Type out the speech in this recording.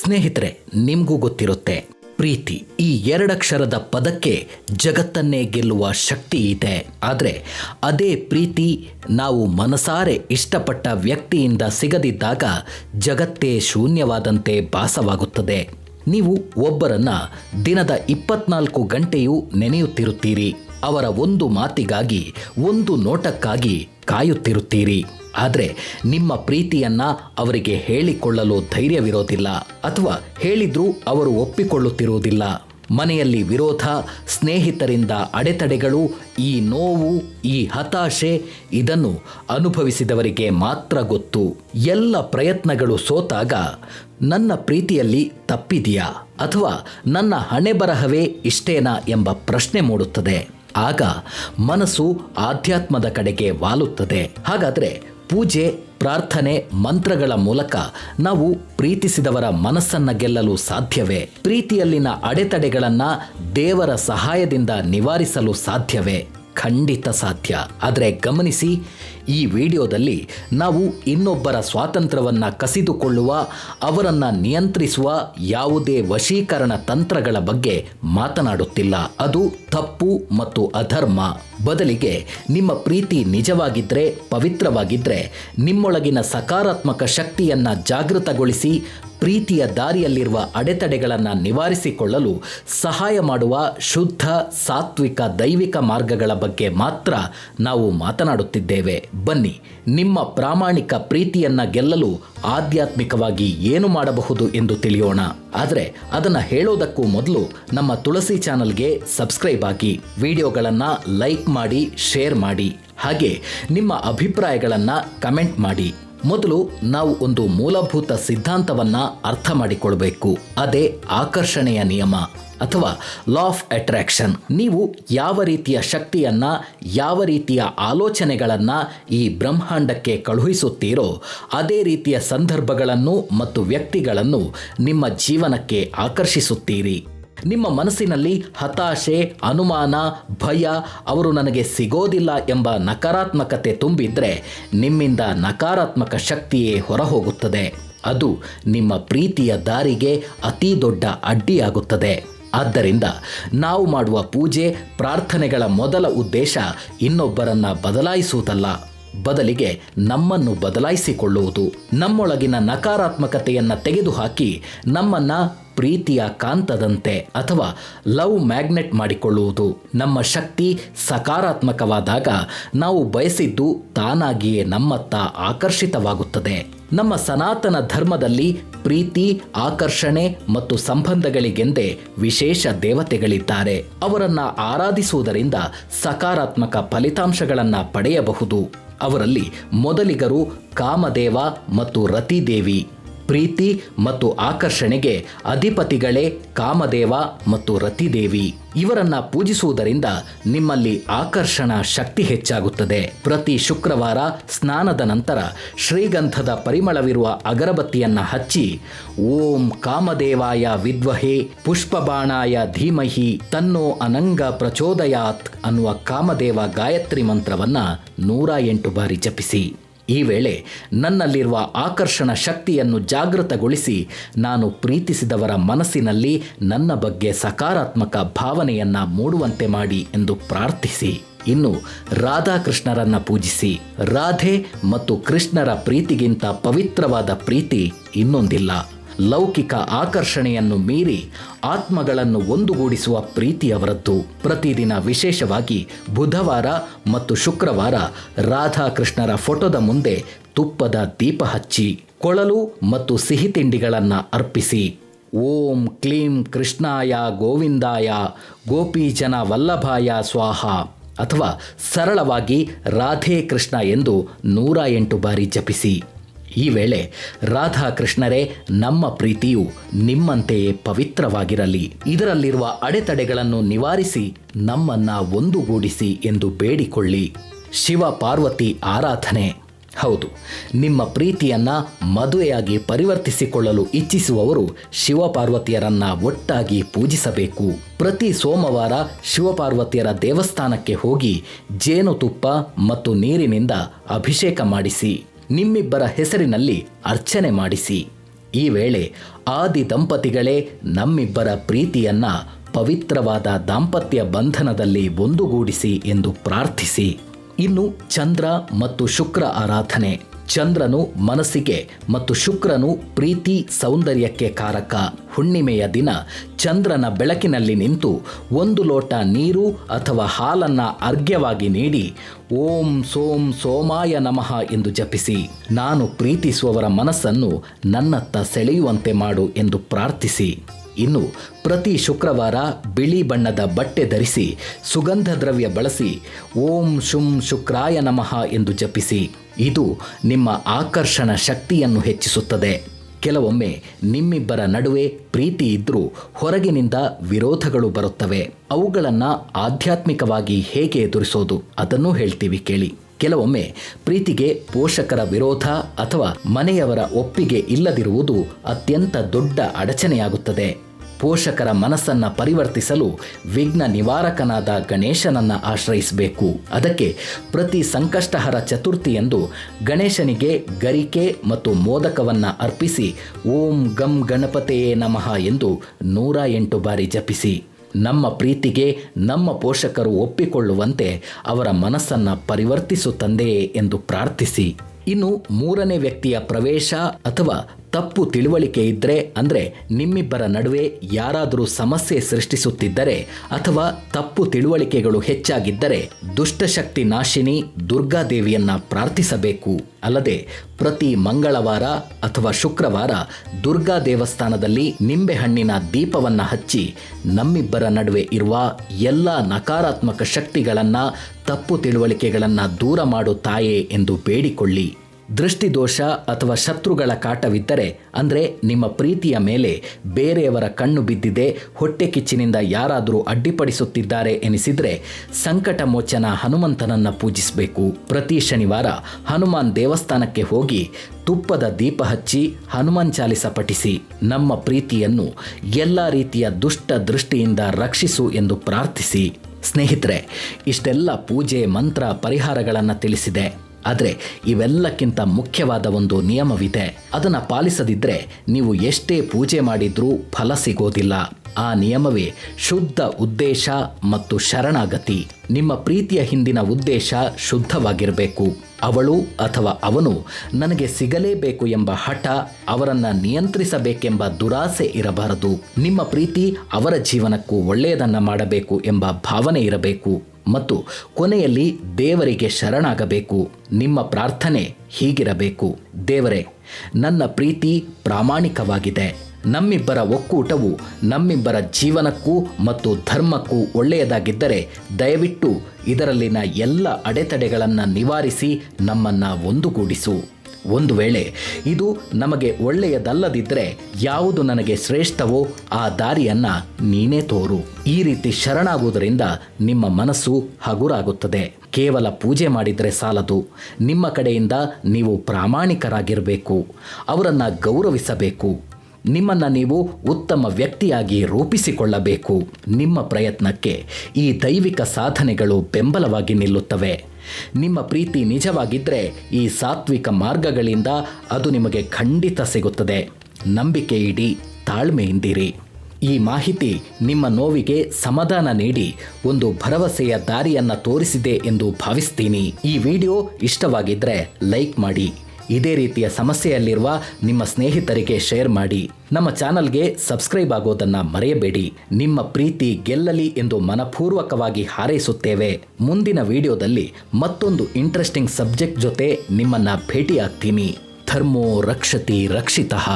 ಸ್ನೇಹಿತರೆ, ನಿಮಗೂ ಗೊತ್ತಿರುತ್ತೆ, ಪ್ರೀತಿ ಈ ಎರಡಕ್ಷರದ ಪದಕ್ಕೆ ಜಗತ್ತನ್ನೇ ಗೆಲ್ಲುವ ಶಕ್ತಿ ಇದೆ. ಆದರೆ ಅದೇ ಪ್ರೀತಿ ನಾವು ಮನಸಾರೆ ಇಷ್ಟಪಟ್ಟ ವ್ಯಕ್ತಿಯಿಂದ ಸಿಗದಿದ್ದಾಗ ಜಗತ್ತೇ ಶೂನ್ಯವಾದಂತೆ ಭಾಸವಾಗುತ್ತದೆ. ನೀವು ಒಬ್ಬರನ್ನ ದಿನದ ಇಪ್ಪತ್ನಾಲ್ಕು ಗಂಟೆಯೂ ನೆನೆಯುತ್ತಿರುತ್ತೀರಿ. ಅವರ ಒಂದು ಮಾತಿಗಾಗಿ, ಒಂದು ನೋಟಕ್ಕಾಗಿ ಕಾಯುತ್ತಿರುತ್ತೀರಿ. ಆದರೆ ನಿಮ್ಮ ಪ್ರೀತಿಯನ್ನ ಅವರಿಗೆ ಹೇಳಿಕೊಳ್ಳಲು ಧೈರ್ಯವಿರೋದಿಲ್ಲ ಅಥವಾ ಹೇಳಿದ್ರೂ ಅವರು ಒಪ್ಪಿಕೊಳ್ಳುತ್ತಿರುವುದಿಲ್ಲ. ಮನೆಯಲ್ಲಿ ವಿರೋಧ, ಸ್ನೇಹಿತರಿಂದ ಅಡೆತಡೆಗಳು, ಈ ನೋವು, ಈ ಹತಾಶೆ, ಇದನ್ನು ಅನುಭವಿಸಿದವರಿಗೆ ಮಾತ್ರ ಗೊತ್ತು. ಎಲ್ಲ ಪ್ರಯತ್ನಗಳು ಸೋತಾಗ ನನ್ನ ಪ್ರೀತಿಯಲ್ಲಿ ತಪ್ಪಿದೆಯಾ ಅಥವಾ ನನ್ನ ಹಣೆ ಬರಹವೇ ಇಷ್ಟೇನಾ ಎಂಬ ಪ್ರಶ್ನೆ ಮೂಡುತ್ತದೆ. ಆಗ ಮನಸ್ಸು ಆಧ್ಯಾತ್ಮದ ಕಡೆಗೆ ವಾಲುತ್ತದೆ. ಹಾಗಾದರೆ ಪೂಜೆ, ಪ್ರಾರ್ಥನೆ, ಮಂತ್ರಗಳ ಮೂಲಕ ನಾವು ಪ್ರೀತಿಸಿದವರ ಮನಸ್ಸನ್ನ ಗೆಲ್ಲಲು ಸಾಧ್ಯವೇ? ಪ್ರೀತಿಯಲ್ಲಿನ ಅಡೆತಡೆಗಳನ್ನ ದೇವರ ಸಹಾಯದಿಂದ ನಿವಾರಿಸಲು ಸಾಧ್ಯವೇ? ಖಂಡಿತ ಸಾಧ್ಯ. ಆದರೆ ಗಮನಿಸಿ, ಈ ವಿಡಿಯೋದಲ್ಲಿ ನಾವು ಇನ್ನೊಬ್ಬರ ಸ್ವಾತಂತ್ರ್ಯವನ್ನು ಕಸಿದುಕೊಳ್ಳುವ, ಅವರನ್ನು ನಿಯಂತ್ರಿಸುವ ಯಾವುದೇ ವಶೀಕರಣ ತಂತ್ರಗಳ ಬಗ್ಗೆ ಮಾತನಾಡುತ್ತಿಲ್ಲ. ಅದು ತಪ್ಪು ಮತ್ತು ಅಧರ್ಮ. ಬದಲಿಗೆ ನಿಮ್ಮ ಪ್ರೀತಿ ನಿಜವಾಗಿದ್ದರೆ ಪವಿತ್ರವಾಗಿದ್ದರೆ ನಿಮ್ಮೊಳಗಿನ ಸಕಾರಾತ್ಮಕ ಶಕ್ತಿಯನ್ನು ಜಾಗೃತಗೊಳಿಸಿ ಪ್ರೀತಿಯ ದಾರಿಯಲ್ಲಿರುವ ಅಡೆತಡೆಗಳನ್ನು ನಿವಾರಿಸಿಕೊಳ್ಳಲು ಸಹಾಯ ಮಾಡುವ ಶುದ್ಧ, ಸಾತ್ವಿಕ, ದೈವಿಕ ಮಾರ್ಗಗಳ ಬಗ್ಗೆ ಮಾತ್ರ ನಾವು ಮಾತನಾಡುತ್ತಿದ್ದೇವೆ. ಬನ್ನಿ, ನಿಮ್ಮ ಪ್ರಾಮಾಣಿಕ ಪ್ರೀತಿಯನ್ನ ಗೆಲ್ಲಲು ಆಧ್ಯಾತ್ಮಿಕವಾಗಿ ಏನು ಮಾಡಬಹುದು ಎಂದು ತಿಳಿಯೋಣ. ಆದರೆ, ಅದನ್ನು ಹೇಳೋದಕ್ಕೂ ಮೊದಲು ನಮ್ಮ ತುಳಸಿ ಚಾನಲ್ಗೆ ಸಬ್ಸ್ಕ್ರೈಬ್ ಆಗಿ, ವಿಡಿಯೋಗಳನ್ನು ಲೈಕ್ ಮಾಡಿ, ಶೇರ್ ಮಾಡಿ. ಹಾಗೆ, ನಿಮ್ಮ ಅಭಿಪ್ರಾಯಗಳನ್ನು ಕಮೆಂಟ್ ಮಾಡಿ. ಮೊದಲು ನಾವು ಒಂದು ಮೂಲಭೂತ ಸಿದ್ಧಾಂತವನ್ನ ಅರ್ಥ ಮಾಡಿಕೊಳ್ಬೇಕು. ಅದೇ ಆಕರ್ಷಣೆಯ ನಿಯಮ ಅಥವಾ ಲಾ ಆಫ್ ಅಟ್ರಾಕ್ಷನ್ ನೀವು ಯಾವ ರೀತಿಯ ಶಕ್ತಿಯನ್ನ, ಯಾವ ರೀತಿಯ ಆಲೋಚನೆಗಳನ್ನ ಈ ಬ್ರಹ್ಮಾಂಡಕ್ಕೆ ಕಳುಹಿಸುತ್ತೀರೋ, ಅದೇ ರೀತಿಯ ಸಂದರ್ಭಗಳನ್ನು ಮತ್ತು ವ್ಯಕ್ತಿಗಳನ್ನು ನಿಮ್ಮ ಜೀವನಕ್ಕೆ ಆಕರ್ಷಿಸುತ್ತೀರಿ. ನಿಮ್ಮ ಮನಸ್ಸಿನಲ್ಲಿ ಹತಾಶೆ, ಅನುಮಾನ, ಭಯ ಅವರು ನನಗೆ ಸಿಗೋದಿಲ್ಲ ಎಂಬ ನಕಾರಾತ್ಮಕತೆ ತುಂಬಿದ್ರೆ ನಿಮ್ಮಿಂದ ನಕಾರಾತ್ಮಕ ಶಕ್ತಿಯೇ ಹೊರಹೋಗುತ್ತದೆ. ಅದು ನಿಮ್ಮ ಪ್ರೀತಿಯ ದಾರಿಗೆ ಅತೀ ದೊಡ್ಡ ಅಡ್ಡಿಯಾಗುತ್ತದೆ. ಆದ್ದರಿಂದ ನಾವು ಮಾಡುವ ಪೂಜೆ, ಪ್ರಾರ್ಥನೆಗಳ ಮೊದಲ ಉದ್ದೇಶ ಇನ್ನೊಬ್ಬರನ್ನ ಬದಲಾಯಿಸುವುದಲ್ಲ. ಬದಲಿಗೆ ನಮ್ಮನ್ನು ಬದಲಾಯಿಸಿಕೊಳ್ಳುವುದು. ನಮ್ಮೊಳಗಿನ ನಕಾರಾತ್ಮಕತೆಯನ್ನು ತೆಗೆದುಹಾಕಿ ನಮ್ಮನ್ನ ಪ್ರೀತಿಯ ಕಾಂತದಂತೆ ಅಥವಾ ಲವ್ ಮ್ಯಾಗ್ನೆಟ್ ಮಾಡಿಕೊಳ್ಳುವುದು. ನಮ್ಮ ಶಕ್ತಿ ಸಕಾರಾತ್ಮಕವಾದಾಗ ನಾವು ಬಯಸಿದ್ದು ತಾನಾಗಿಯೇ ನಮ್ಮತ್ತ ಆಕರ್ಷಿತವಾಗುತ್ತದೆ. ನಮ್ಮ ಸನಾತನ ಧರ್ಮದಲ್ಲಿ ಪ್ರೀತಿ, ಆಕರ್ಷಣೆ ಮತ್ತು ಸಂಬಂಧಗಳಿಗೆಂದೇ ವಿಶೇಷ ದೇವತೆಗಳಿದ್ದಾರೆ. ಅವರನ್ನ ಆರಾಧಿಸುವುದರಿಂದ ಸಕಾರಾತ್ಮಕ ಫಲಿತಾಂಶಗಳನ್ನು ಪಡೆಯಬಹುದು. ಅವರಲ್ಲಿ ಮೊದಲಿಗರು ಕಾಮದೇವ ಮತ್ತು ರತಿದೇವಿ. ಪ್ರೀತಿ ಮತ್ತು ಆಕರ್ಷಣೆಗೆ ಅಧಿಪತಿಗಳೇ ಕಾಮದೇವ ಮತ್ತು ರತಿದೇವಿ. ಇವರನ್ನ ಪೂಜಿಸುವುದರಿಂದ ನಿಮ್ಮಲ್ಲಿ ಆಕರ್ಷಣ ಶಕ್ತಿ ಹೆಚ್ಚಾಗುತ್ತದೆ. ಪ್ರತಿ ಶುಕ್ರವಾರ ಸ್ನಾನದ ನಂತರ ಶ್ರೀಗಂಧದ ಪರಿಮಳವಿರುವ ಅಗರಬತ್ತಿಯನ್ನು ಹಚ್ಚಿ, ಓಂ ಕಾಮದೇವಾಯ ವಿದ್ವಹೆ ಪುಷ್ಪಬಾಣಾಯ ಧೀಮಹಿ ತನ್ನೋ ಅನಂಗ ಪ್ರಚೋದಯಾತ್ ಅನ್ನುವ ಕಾಮದೇವ ಗಾಯತ್ರಿ ಮಂತ್ರವನ್ನ ನೂರ ಎಂಟು ಬಾರಿ ಜಪಿಸಿ. ಈ ವೇಳೆ ನನ್ನಲ್ಲಿರುವ ಆಕರ್ಷಣ ಶಕ್ತಿಯನ್ನು ಜಾಗೃತಗೊಳಿಸಿ ನಾನು ಪ್ರೀತಿಸಿದವರ ಮನಸ್ಸಿನಲ್ಲಿ ನನ್ನ ಬಗ್ಗೆ ಸಕಾರಾತ್ಮಕ ಭಾವನೆಯನ್ನು ಮೂಡುವಂತೆ ಮಾಡಿ ಎಂದು ಪ್ರಾರ್ಥಿಸಿ. ಇನ್ನು ರಾಧಾಕೃಷ್ಣರನ್ನ ಪೂಜಿಸಿ. ರಾಧೆ ಮತ್ತು ಕೃಷ್ಣರ ಪ್ರೀತಿಗಿಂತ ಪವಿತ್ರವಾದ ಪ್ರೀತಿ ಇನ್ನೊಂದಿಲ್ಲ. ಲೌಕಿಕ ಆಕರ್ಷಣೆಯನ್ನು ಮೀರಿ ಆತ್ಮಗಳನ್ನು ಒಂದುಗೂಡಿಸುವ ಪ್ರೀತಿಯವರದ್ದು. ಪ್ರತಿದಿನ ವಿಶೇಷವಾಗಿ ಬುಧವಾರ ಮತ್ತು ಶುಕ್ರವಾರ ರಾಧಾಕೃಷ್ಣರ ಫೋಟೋದ ಮುಂದೆ ತುಪ್ಪದ ದೀಪ ಹಚ್ಚಿ, ಕೊಳಲು ಮತ್ತು ಸಿಹಿ ತಿಂಡಿಗಳನ್ನು ಅರ್ಪಿಸಿ. ಓಂ ಕ್ಲೀಂ ಕೃಷ್ಣಾಯ ಗೋವಿಂದಾಯ ಗೋಪೀಜನ ವಲ್ಲಭಾಯ ಸ್ವಾಹ ಅಥವಾ ಸರಳವಾಗಿ ರಾಧೇ ಕೃಷ್ಣ ಎಂದು ನೂರ ಎಂಟು ಬಾರಿ ಜಪಿಸಿ. ಈ ವೇಳೆ ರಾಧಾಕೃಷ್ಣರೇ, ನಮ್ಮ ಪ್ರೀತಿಯು ನಿಮ್ಮಂತೆಯೇ ಪವಿತ್ರವಾಗಿರಲಿ. ಇದರಲ್ಲಿರುವ ಅಡೆತಡೆಗಳನ್ನು ನಿವಾರಿಸಿ, ನಮ್ಮನ್ನ ಒಂದುಗೂಡಿಸಿ ಎಂದು ಬೇಡಿಕೊಳ್ಳಿ. ಶಿವ ಪಾರ್ವತಿ ಆರಾಧನೆ. ಹೌದು, ನಿಮ್ಮ ಪ್ರೀತಿಯನ್ನ ಮದುವೆಯಾಗಿ ಪರಿವರ್ತಿಸಿಕೊಳ್ಳಲು ಇಚ್ಛಿಸುವವರು ಶಿವಪಾರ್ವತಿಯರನ್ನ ಒಟ್ಟಾಗಿ ಪೂಜಿಸಬೇಕು. ಪ್ರತಿ ಸೋಮವಾರ ಶಿವಪಾರ್ವತಿಯರ ದೇವಸ್ಥಾನಕ್ಕೆ ಹೋಗಿ, ಜೇನುತುಪ್ಪ ಮತ್ತು ನೀರಿನಿಂದ ಅಭಿಷೇಕ ಮಾಡಿಸಿ. ನಿಮ್ಮಿಬ್ಬರ ಹೆಸರಿನಲ್ಲಿ ಅರ್ಚನೆ ಮಾಡಿಸಿ. ಈ ವೇಳೆ ಆದಿ ದಂಪತಿಗಳೇ ನಮ್ಮಿಬ್ಬರ ಪ್ರೀತಿಯನ್ನ ಪವಿತ್ರವಾದ ದಾಂಪತ್ಯ ಬಂಧನದಲ್ಲಿ ಒಂದುಗೂಡಿಸಿ ಎಂದು ಪ್ರಾರ್ಥಿಸಿ. ಇನ್ನು ಚಂದ್ರ ಮತ್ತು ಶುಕ್ರ ಆರಾಧನೆ. ಚಂದ್ರನು ಮನಸ್ಸಿಗೆ ಮತ್ತು ಶುಕ್ರನು ಪ್ರೀತಿ ಸೌಂದರ್ಯಕ್ಕೆ ಕಾರಕ. ಹುಣ್ಣಿಮೆಯ ದಿನ ಚಂದ್ರನ ಬೆಳಕಿನಲ್ಲಿ ನಿಂತು ಒಂದು ಲೋಟ ನೀರು ಅಥವಾ ಹಾಲನ್ನ ಅರ್ಘ್ಯವಾಗಿ ನೀಡಿ, ಓಂ ಸೋಂ ಸೋಮಾಯ ನಮಃ ಎಂದು ಜಪಿಸಿ. ನಾನು ಪ್ರೀತಿಸುವವರ ಮನಸ್ಸನ್ನು ನನ್ನತ್ತ ಸೆಳೆಯುವಂತೆ ಮಾಡು ಎಂದು ಪ್ರಾರ್ಥಿಸಿ. ಇನ್ನು ಪ್ರತಿ ಶುಕ್ರವಾರ ಬಿಳಿ ಬಣ್ಣದ ಬಟ್ಟೆ ಧರಿಸಿ ಸುಗಂಧ ದ್ರವ್ಯ ಬಳಸಿ, ಓಂ ಶುಂ ಶುಕ್ರಾಯ ನಮಃ ಎಂದು ಜಪಿಸಿ. ಇದು ನಿಮ್ಮ ಆಕರ್ಷಣ ಶಕ್ತಿಯನ್ನು ಹೆಚ್ಚಿಸುತ್ತದೆ. ಕೆಲವೊಮ್ಮೆ ನಿಮ್ಮಿಬ್ಬರ ನಡುವೆ ಪ್ರೀತಿ ಇದ್ದರೂ ಹೊರಗಿನಿಂದ ವಿರೋಧಗಳು ಬರುತ್ತವೆ. ಅವುಗಳನ್ನು ಆಧ್ಯಾತ್ಮಿಕವಾಗಿ ಹೇಗೆ ಎದುರಿಸೋದು ಅದನ್ನೂ ಹೇಳ್ತೀವಿ ಕೇಳಿ. ಕೆಲವೊಮ್ಮೆ ಪ್ರೀತಿಗೆ ಪೋಷಕರ ವಿರೋಧ ಅಥವಾ ಮನೆಯವರ ಒಪ್ಪಿಗೆ ಇಲ್ಲದಿರುವುದು ಅತ್ಯಂತ ದೊಡ್ಡ ಅಡಚಣೆಯಾಗುತ್ತದೆ. ಪೋಷಕರ ಮನಸ್ಸನ್ನ ಪರಿವರ್ತಿಸಲು ವಿಘ್ನ ನಿವಾರಕನಾದ ಗಣೇಶನನ್ನ ಆಶ್ರಯಿಸಬೇಕು. ಅದಕ್ಕೆ ಪ್ರತಿ ಸಂಕಷ್ಟಹರ ಚತುರ್ಥಿಯಂದು ಗಣೇಶನಿಗೆ ಗರಿಕೆ ಮತ್ತು ಮೋದಕವನ್ನ ಅರ್ಪಿಸಿ ಓಂ ಗಂ ಗಣಪತೆಯೇ ನಮಃ ಎಂದು ನೂರ ಎಂಟು ಬಾರಿ ಜಪಿಸಿ. ನಮ್ಮ ಪ್ರೀತಿಗೆ ನಮ್ಮ ಪೋಷಕರು ಒಪ್ಪಿಕೊಳ್ಳುವಂತೆ ಅವರ ಮನಸ್ಸನ್ನು ಪರಿವರ್ತಿಸು ತಂದೆಯೇ ಎಂದು ಪ್ರಾರ್ಥಿಸಿ. ಇನ್ನು ಮೂರನೇ ವ್ಯಕ್ತಿಯ ಪ್ರವೇಶ ಅಥವಾ ತಪ್ಪು ತಿಳುವಳಿಕೆ ಇದ್ದರೆ ಅಂದರೆ ನಿಮ್ಮಿಬ್ಬರ ನಡುವೆ ಯಾರಾದರೂ ಸಮಸ್ಯೆ ಸೃಷ್ಟಿಸುತ್ತಿದ್ದರೆ ಅಥವಾ ತಪ್ಪು ತಿಳುವಳಿಕೆಗಳು ಹೆಚ್ಚಾಗಿದ್ದರೆ ದುಷ್ಟಶಕ್ತಿ ನಾಶಿನಿ ದುರ್ಗಾದೇವಿಯನ್ನ ಪ್ರಾರ್ಥಿಸಬೇಕು. ಅಲ್ಲದೆ ಪ್ರತಿ ಮಂಗಳವಾರ ಅಥವಾ ಶುಕ್ರವಾರ ದುರ್ಗಾ ದೇವಸ್ಥಾನದಲ್ಲಿ ನಿಂಬೆಹಣ್ಣಿನ ದೀಪವನ್ನು ಹಚ್ಚಿ ನಮ್ಮಿಬ್ಬರ ನಡುವೆ ಇರುವ ಎಲ್ಲ ನಕಾರಾತ್ಮಕ ಶಕ್ತಿಗಳನ್ನು ತಪ್ಪು ತಿಳುವಳಿಕೆಗಳನ್ನು ದೂರ ಮಾಡು ತಾಯೇ ಎಂದು ಬೇಡಿಕೊಳ್ಳಿ. ದೃಷ್ಟಿದೋಷ ಅಥವಾ ಶತ್ರುಗಳ ಕಾಟವಿದ್ದರೆ, ಅಂದರೆ ನಿಮ್ಮ ಪ್ರೀತಿಯ ಮೇಲೆ ಬೇರೆಯವರ ಕಣ್ಣು ಬಿದ್ದಿದೆ, ಹೊಟ್ಟೆ ಕಿಚ್ಚಿನಿಂದ ಯಾರಾದರೂ ಅಡ್ಡಿಪಡಿಸುತ್ತಿದ್ದಾರೆ ಎನಿಸಿದರೆ ಸಂಕಟ ಮೋಚನ ಹನುಮಂತನನ್ನು ಪೂಜಿಸಬೇಕು. ಪ್ರತಿ ಶನಿವಾರ ಹನುಮಾನ್ ದೇವಸ್ಥಾನಕ್ಕೆ ಹೋಗಿ ತುಪ್ಪದ ದೀಪ ಹಚ್ಚಿ ಹನುಮಾನ್ ಚಾಲಿಸ ಪಠಿಸಿ. ನಮ್ಮ ಪ್ರೀತಿಯನ್ನು ಎಲ್ಲ ರೀತಿಯ ದುಷ್ಟ ದೃಷ್ಟಿಯಿಂದ ರಕ್ಷಿಸು ಎಂದು ಪ್ರಾರ್ಥಿಸಿ. ಸ್ನೇಹಿತರೆ, ಇಷ್ಟೆಲ್ಲ ಪೂಜೆ, ಮಂತ್ರ, ಪರಿಹಾರಗಳನ್ನು ತಿಳಿಸಿದೆ. ಆದರೆ ಇವೆಲ್ಲಕ್ಕಿಂತ ಮುಖ್ಯವಾದ ಒಂದು ನಿಯಮವಿದೆ. ಅದನ್ನು ಪಾಲಿಸದಿದ್ದರೆ ನೀವು ಎಷ್ಟೇ ಪೂಜೆ ಮಾಡಿದ್ರೂ ಫಲ ಸಿಗೋದಿಲ್ಲ. ಆ ನಿಯಮವೇ ಶುದ್ಧ ಉದ್ದೇಶ ಮತ್ತು ಶರಣಾಗತಿ. ನಿಮ್ಮ ಪ್ರೀತಿಯ ಹಿಂದಿನ ಉದ್ದೇಶ ಶುದ್ಧವಾಗಿರಬೇಕು. ಅವಳು ಅಥವಾ ಅವನು ನನಗೆ ಸಿಗಲೇಬೇಕು ಎಂಬ ಹಠ ಅವರನ್ನು ನಿಯಂತ್ರಿಸಬೇಕೆಂಬ ದುರಾಸೆ ಇರಬಾರದು. ನಿಮ್ಮ ಪ್ರೀತಿ ಅವರ ಜೀವನಕ್ಕೂ ಒಳ್ಳೆಯದನ್ನು ಮಾಡಬೇಕು ಎಂಬ ಭಾವನೆ ಇರಬೇಕು. ಮತ್ತು ಕೊನೆಯಲ್ಲಿ ದೇವರಿಗೆ ಶರಣಾಗಬೇಕು. ನಿಮ್ಮ ಪ್ರಾರ್ಥನೆ ಹೀಗಿರಬೇಕು. ದೇವರೇ, ನನ್ನ ಪ್ರೀತಿ ಪ್ರಾಮಾಣಿಕವಾಗಿದೆ. ನಮ್ಮಿಬ್ಬರ ಒಕ್ಕೂಟವು ನಮ್ಮಿಬ್ಬರ ಜೀವನಕ್ಕೂ ಮತ್ತು ಧರ್ಮಕ್ಕೂ ಒಳ್ಳೆಯದಾಗಿದ್ದರೆ ದಯವಿಟ್ಟು ಇದರಲ್ಲಿನ ಎಲ್ಲ ಅಡೆತಡೆಗಳನ್ನು ನಿವಾರಿಸಿ ನಮ್ಮನ್ನು ಒಂದುಗೂಡಿಸು. ಒಂದು ವೇಳೆ ಇದು ನಮಗೆ ಒಳ್ಳೆಯದಲ್ಲದಿದ್ದರೆ ಯಾವುದು ನನಗೆ ಶ್ರೇಷ್ಠವೋ ಆ ದಾರಿಯನ್ನ ನೀನೇ ತೋರು. ಈ ರೀತಿ ಶರಣಾಗುವುದರಿಂದ ನಿಮ್ಮ ಮನಸ್ಸು ಹಗುರಾಗುತ್ತದೆ. ಕೇವಲ ಪೂಜೆ ಮಾಡಿದರೆ ಸಾಲದು. ನಿಮ್ಮ ಕಡೆಯಿಂದ ನೀವು ಪ್ರಾಮಾಣಿಕರಾಗಿರಬೇಕು. ಅವರನ್ನು ಗೌರವಿಸಬೇಕು. ನಿಮ್ಮನ್ನು ನೀವು ಉತ್ತಮ ವ್ಯಕ್ತಿಯಾಗಿ ರೂಪಿಸಿಕೊಳ್ಳಬೇಕು. ನಿಮ್ಮ ಪ್ರಯತ್ನಕ್ಕೆ ಈ ದೈವಿಕ ಸಾಧನೆಗಳು ಬೆಂಬಲವಾಗಿ ನಿಲ್ಲುತ್ತವೆ. ನಿಮ್ಮ ಪ್ರೀತಿ ನಿಜವಾಗಿದ್ದರೆ ಈ ಸಾತ್ವಿಕ ಮಾರ್ಗಗಳಿಂದ ಅದು ನಿಮಗೆ ಖಂಡಿತ ಸಿಗುತ್ತದೆ. ನಂಬಿಕೆ ಇಡಿ ತಾಳ್ಮೆಯಿಂದಿರಿ ಈ ಮಾಹಿತಿ ನಿಮ್ಮ ನೋವಿಗೆ ಸಮಾಧಾನ ನೀಡಿ, ಒಂದು ಭರವಸೆಯ ದಾರಿಯನ್ನು ತೋರಿಸಿದೆ ಎಂದು ಭಾವಿಸ್ತೀನಿ. ಈ ವಿಡಿಯೋ ಇಷ್ಟವಾಗಿದ್ದರೆ ಲೈಕ್ ಮಾಡಿ. ಇದೇ ರೀತಿಯ ಸಮಸ್ಯೆಯಲ್ಲಿರುವ ನಿಮ್ಮ ಸ್ನೇಹಿತರಿಗೆ ಶೇರ್ ಮಾಡಿ. ನಮ್ಮ ಚಾನಲ್ಗೆ ಸಬ್ಸ್ಕ್ರೈಬ್ ಆಗೋದನ್ನ ಮರೆಯಬೇಡಿ. ನಿಮ್ಮ ಪ್ರೀತಿ ಗೆಲ್ಲಲಿ ಎಂದು ಮನಪೂರ್ವಕವಾಗಿ ಹಾರೈಸುತ್ತೇವೆ. ಮುಂದಿನ ವಿಡಿಯೋದಲ್ಲಿ ಮತ್ತೊಂದು ಇಂಟ್ರೆಸ್ಟಿಂಗ್ ಸಬ್ಜೆಕ್ಟ್ ಜೊತೆ ನಿಮ್ಮನ್ನ ಭೇಟಿಯಾಗ್ತೀನಿ. ಧರ್ಮೋ ರಕ್ಷತಿ ರಕ್ಷಿತಃ.